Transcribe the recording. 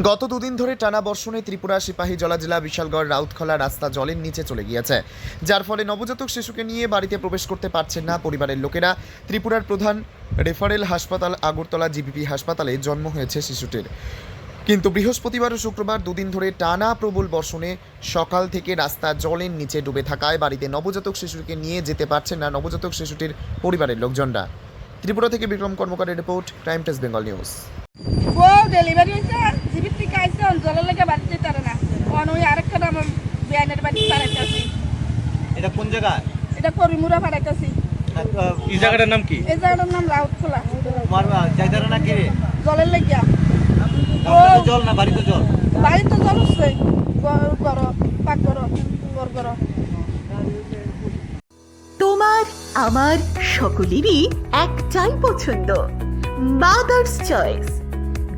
গত দুদিন ধরে টানা বর্ষণে ত্রিপুরা, সিপাহী জলা জেলা বিশালগড়, রাউতখলা রাস্তা জলের নিচে চলে গিয়েছে। যার ফলে নবজাতক শিশুকে নিয়ে বাড়িতে প্রবেশ করতে পারছেন না পরিবারের লোকেরা। ত্রিপুরার প্রধান রেফারেল হাসপাতাল, আগরতলা জিবিপি হাসপাতালে জন্ম হয়েছে শিশুটির। কিন্তু বৃহস্পতিবার ও শুক্রবার দুদিন ধরে টানা প্রবল বর্ষণে সকাল থেকে রাস্তা জলের নিচে ডুবে থাকায় বাড়িতে নবজাতক শিশুকে নিয়ে যেতে পারছেন না নবজাতক শিশুটির পরিবারের লোকজনরা। ত্রিপুরা থেকে Bikram কর্মকারের report time test, Bengal news. ও ডেলিভারি হয়েছে জিবির থেকে আইসে অঞ্চলের লেগে বাড়িতে তারা না। অন ওই আরেকটা আমার এটা কোন জায়গা? এটা করিমুরা পাড়াইতেছি এই জায়গাটার নাম কি? এই জায়গাটার নাম তোমার কি জলের জল না বাড়িতে জল? জল পাক ঘর ঘর ঘর তোমার আমার সকলেরই একটাই পছন্দ। Mother's choice